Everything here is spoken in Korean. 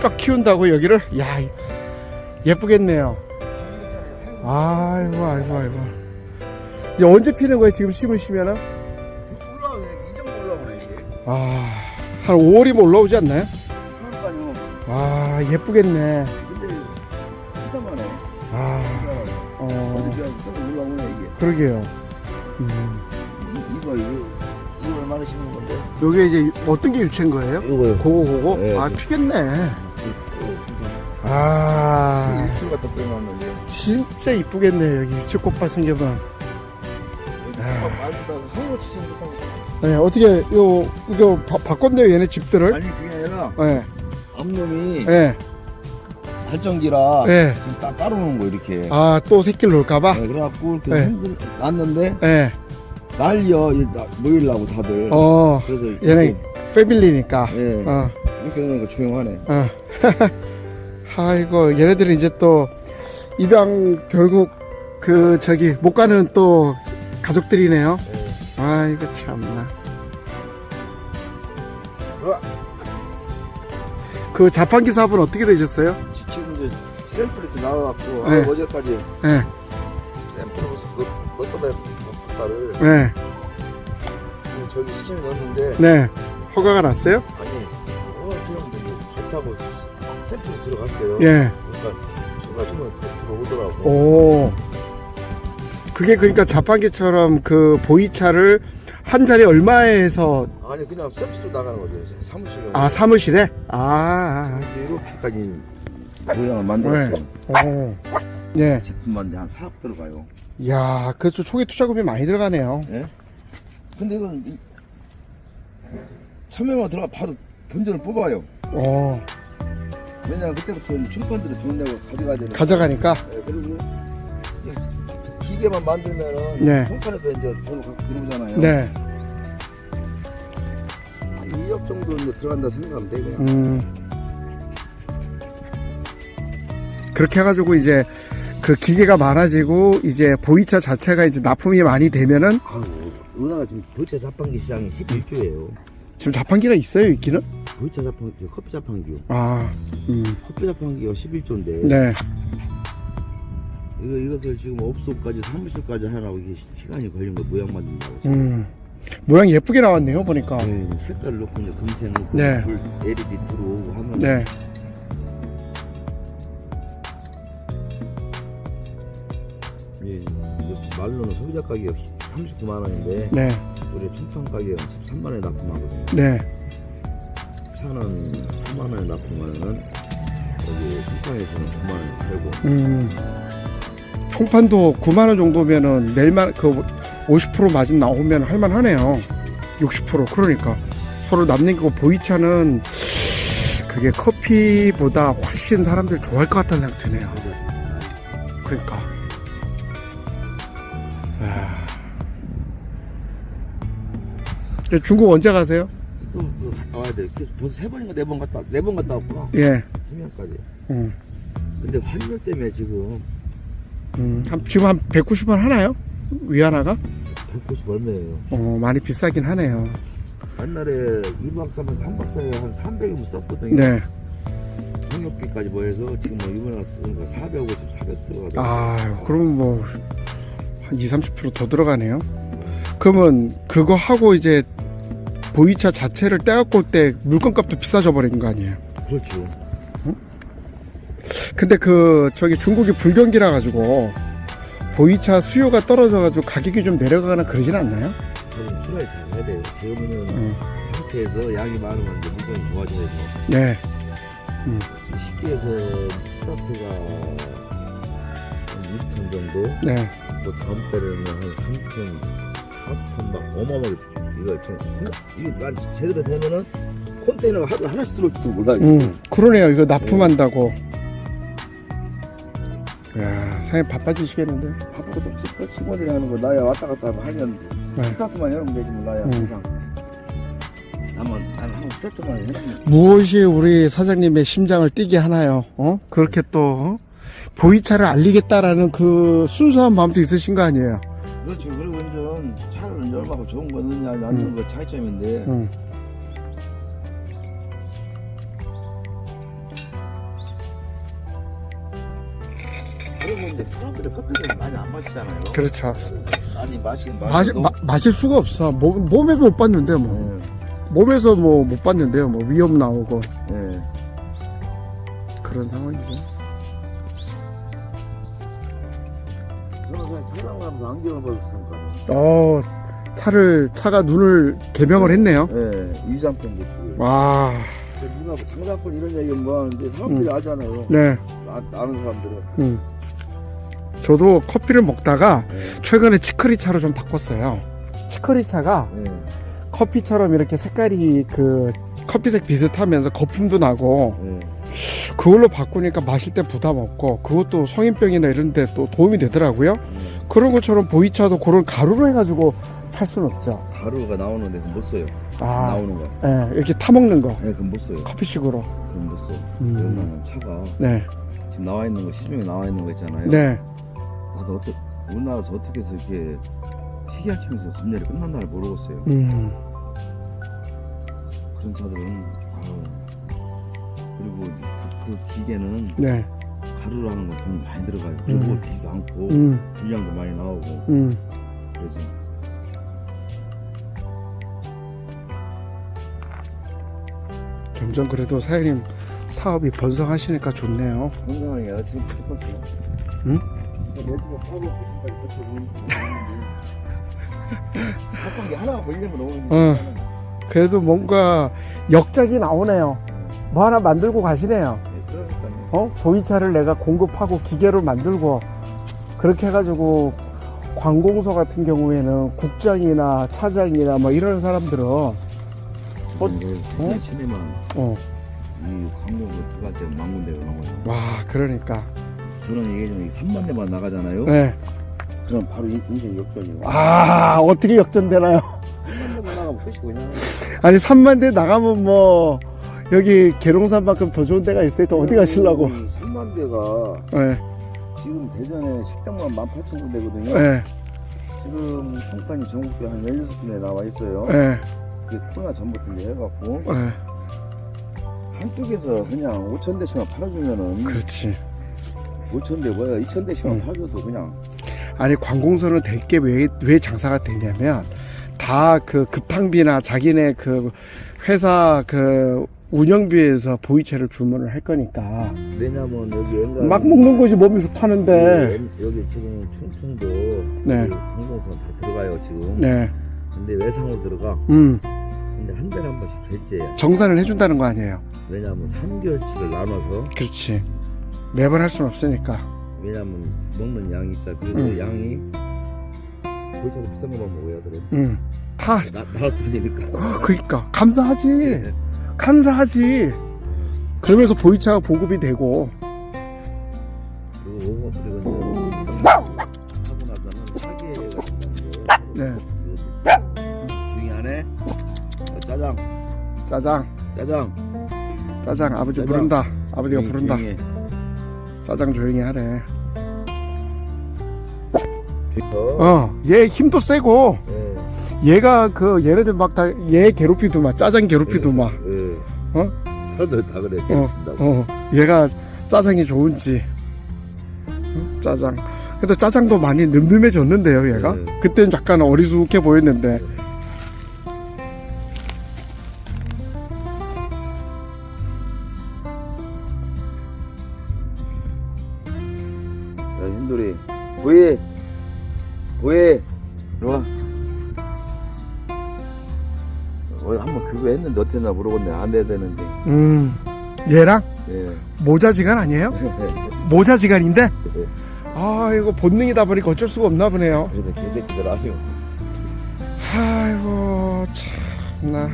쫙 키운다고 여기를? 야 예쁘겠네요. 아이고 아이고 아이고. 이제 언제 피는 거예요? 지금 심으시면은? 올라오네. 이 정도 올라오네 이게. 아, 한 5월이면 올라오지 않나요? 그러니까요. 아, 예쁘겠네. 근데 이상하네. 아, 어, 어디 좀 올라오네 이게. 그러게요. 음. 이- 이거 이거 이거 얼마나 심는 건데? 요게 이제 어떤 게 유채인 거예요? 이거요. 고거, 고거? 네, 아, 그- 피겠네. 아, 일출 갖다 빼놨는데. 진짜 이쁘겠네, 여기 유채 꽃밭 생겨면. 아니다. 한거 치지 못하고. 네, 어떻게, 요, 이거 바, 바꿨네요, 얘네 집들을. 아니 그게 아니라 네, 앞놈이 네, 발전기라 네. 지금 따, 따로 놓은 거 이렇게. 아, 또 새끼를 놓을까봐? 네, 그래갖고 이렇게 네. 흔들 놨는데 네, 날려 이- 나- 모이려고 다들. 어, 그래서 얘네 이렇게, 패밀리니까. 예 어, 이렇게 놓으니까 조용하네. 어. 아이고, 얘네들은 이제 또 입양 결국 그 저기 못 가는 또 가족들이네요. 예. 아이고, 참나. 우와. 그 자판기 사업은 어떻게 되셨어요? 지- 지금 이제 샘플이 나와갖고 네. 아, 어제까지 네, 샘플을 그 어떤 국가를 네, 지금 저기 시청에 넣었는데 네. 허가가 났어요? 아니 어 그냥 좋다고 샘플이 들어갔어요. 예. 그러니까 제가 좀 들어오더라고. 오. 그게 그러니까 자판기처럼 그 보이차를 한 자리 얼마에 해서 아니 그냥 서비스로 나가는 거죠. 사무실에. 아 사무실에 아, 이렇게까지 모양을 만들었어요. 아. 오. 예. 제품만 한 4억 들어가요. 야, 그좀 초기 투자금이 많이 들어가네요. 예? 근데 이건 이, 처음에만 들어가 바로 본전을 뽑아요. 어, 왜냐면 그때부터 출판들이 돈 내고 가져가야 되니까. 가져가니까 예, 그리고 이제 기계만 만들면은 네. 총판에서 이제 돈을 갖고 들어오잖아요. 네. 한 2억 정도 이제 들어간다 생각하면 돼 그냥. 음. 그렇게 해가지고 이제 그 기계가 많아지고 이제 보이차 자체가 이제 납품이 많이 되면은 아우, 은하가 지금 도이차 자판기 시장이 11조예요. 지금 자판기가 있어요, 있기는? 도이차 자판기, 커피 자판기요. 아, 음, 커피 자판기가 11조인데 네. 이거 이것을 지금 업소까지 사무실까지 하라고 이게 시- 시간이 걸린 거 모양 만든다고. 음. 모양 예쁘게 나왔네요, 보니까. 네, 색깔을 넣고 이제 금색 넣고 네. 불 LED 들어오고 하면 네. 예, 말로는 소비자 가격이 39만 원인데 네. 우리 총판 가격은 13만 원에 납품하거든요. 네. 차는 3만 원에 납품하면은 여기 총판에서는 9만 원에 팔고 음. 총판도 9만원 정도면은 내일만 그 50% 마진 나오면 할만하네요. 60% 그러니까 서로 남는 거 보이차는 그게 커피보다 훨씬 사람들 좋아할 것 같다는 생각 드네요. 그러니까. 아. 중국 언제 가세요? 또, 또 갔다 와야 돼. 벌써 세 번인가 네 번 갔다 왔어. 네 번 갔다 왔구나. 예. 심양까지. 음. 근데 환율 때문에 지금 음. 한- 지금 한 190원 하나요? 위안화가? 190 얼마예요? 어, 많이 비싸긴 하네요. 옛날에 2박 3일, 3박 4일 한 300은 썼거든요. 네. 통역비까지 뭐 해서 지금 뭐 이번에 쓰는 거 450, 400 들어가더라고요. 아, 그럼 뭐, 한 20, 30%더 들어가네요. 그러면 그거 하고 이제 보이차 자체를 떼갖고 올 때 물건값도 비싸져 버린 거 아니에요? 그렇죠. 근데 그, 저기 중국이 불경기라 가지고 보이차 수요가 떨어져 가지고 가격이 좀 내려가거나 그러진 않나요? 저는 출하를 잘 해야 돼요. 그러면 음. 상태에서 양이 많으면 이제 물건이 좋아져야죠. 네. 쉽게 해서 한 2톤 정도, 네. 뭐 다음 달에는 한 3톤, 4톤 막 어마어마하게 이거 좀 이게 난 제대로 되면은 컨테이너가 하루 하나씩 들어올지도 몰라요. 음, 그러네요. 이거 납품한다고. 야, 사장님 바빠지시겠는데? 없어. 그 직원들이 하는 거 나야 왔다 갔다 하면 하면 네. 스타트만 열면 되지 몰라요. 음. 항상. 나만 스타트만 무엇이 우리 사장님의 심장을 뛰게 하나요? 어? 그렇게 또 어? 보이차를 알리겠다라는 그 순수한 마음도 있으신 거 아니에요? 그렇죠. 그리고 이제 차를 이제 얼마나 좋은 거 넣느냐 안 음. 넣는 거 차이점인데 음. 응. 커피를 많이 안 마시잖아요. 그렇죠. 아니 마시 마시 마, 마실 수가 없어. 몸, 몸에서 못 봤는데 뭐. 네. 몸에서 뭐 못 봤는데요. 뭐 위험 나오고 예. 그런 상황이죠. 저는 그냥 가면서 안경을 벗었으니까. 어, 차를 차가 눈을 개명을 했네요. 예. 위장병 됐어요. 와, 누가 뭐 장사꾼 이런 얘기 뭐 하는데 사람들이 알잖아요. 네. 아, 아는 사람들은. 음. 저도 커피를 먹다가 예. 최근에 치커리 차로 좀 바꿨어요. 치커리 차가 예. 커피처럼 이렇게 색깔이 그 커피색 비슷하면서 거품도 나고 예. 그걸로 바꾸니까 마실 때 부담 없고 그것도 성인병이나 이런 데 또 도움이 되더라고요. 예. 그런 것처럼 보이차도 그런 가루로 해가지고 팔 수는 없죠. 가루가 나오는데 그건 못 써요. 아, 나오는 거. 예, 이렇게 타먹는 거. 예, 그건 못 써요. 커피식으로. 그건 못 써. 음. 차가 네. 지금 나와 있는 거 시중에 나와 있는 거 있잖아요. 네. 나도 어떻게 우리나라에서 어떻게 해서 이렇게 식이약품에서 검열이 끝난다를 모르겠어요. 음. 그런 차들은 그리고 그, 그 기계는 네. 가루라는 건 돈이 많이 들어가요. 그리고 음. 비가 않고 음. 분량도 많이 나오고 음. 그래서 점점 그래도 사장님 사업이 번성하시니까 좋네요. 건강하게 내가 지금 첫 번째. 응? 게 하나가 걸리면 너무 어. 그래도 뭔가 역작이 나오네요. 뭐 하나 만들고 가시네요. 네. 어? 보이차를 내가 공급하고 기계로 만들고 그렇게 해가지고 관공서 같은 경우에는 국장이나 차장이나 뭐 이런 사람들은 어? 어? 시내만 어, 이 광고가 들어갈 때 망군데 그런 거예요. 와 그러니까 저는 얘기하자면 3만 대만 나가잖아요. 네. 그럼 바로 인- 인생 역전이에요. 아 어떻게 역전되나요? 3만 대만 나가면 끝이고 그냥. 아니 3만 대 나가면 뭐 여기 계룡산만큼 더 좋은 데가 있어요? 또 어디 가시려고? 3만 대가 네, 지금 대전에 식당만 18,000군데거든요. 네, 지금 평판이 전국에 한 16군데 나와 있어요. 네, 그게 코로나 전부터 해갖고 네, 한쪽에서 그냥 5천 대씩만 팔아주면은 그렇지. 5천 대 뭐야 2천 대씩만 음. 팔아줘도 그냥. 아니 관공서는 될 게 왜 왜 장사가 되냐면 다 그 급탕비나 자기네 그 회사 그 운영비에서 보이차를 주문을 할 거니까. 왜냐면 여기 막 먹는 것이 몸이 좋다는데. 여기, 여기 지금 충청도 네. 그 항공선 다 들어가요 지금. 네, 근데 외상으로 들어가. 음. 근데 한 달에 한 번씩 결제해요. 정산을 해준다는 거 아니에요? 왜냐면 3개월치를 나눠서. 그렇지. 매번 할 수는 없으니까. 왜냐면 먹는 양이 있잖아 그 음. 양이 골차도 비싼 거만 먹어야 돼 음다 나, 나라 돈이니까? 어, 그러니까. 감사하지. 네. 감사하지 그러면서 보이차가 보급이 되고 그리고 그리고 하고 나서는 네. 중이 안에 짜장 짜장 짜장 짜장 아버지 짜장. 부른다 아버지가 조용히, 부른다 조용히 해. 짜장 조용히 하래 어. 어 얘 힘도 세고 예. 얘가 그 얘네들 막 다 얘 괴롭히더만 짜장 괴롭히더만 예. 어? 사람들 다 그래 어, 어. 얘가 짜장이 좋은지. 응? 짜장. 근데 짜장도 많이 늠름해졌는데요 얘가? 네. 그때는 약간 어리숙해 보였는데. 야 힘돌이. 보이! 보이! 이리 와 어, 한번 그거 했는데 어떻게 나 물어봤네. 안 돼야 되는데. 음. 얘랑? 예. 모자지간 아니에요? 모자지간인데? 아 이거 본능이다 보니까 어쩔 수가 없나 보네요. 그래서 개새끼들 아쉬워. 아이고 참나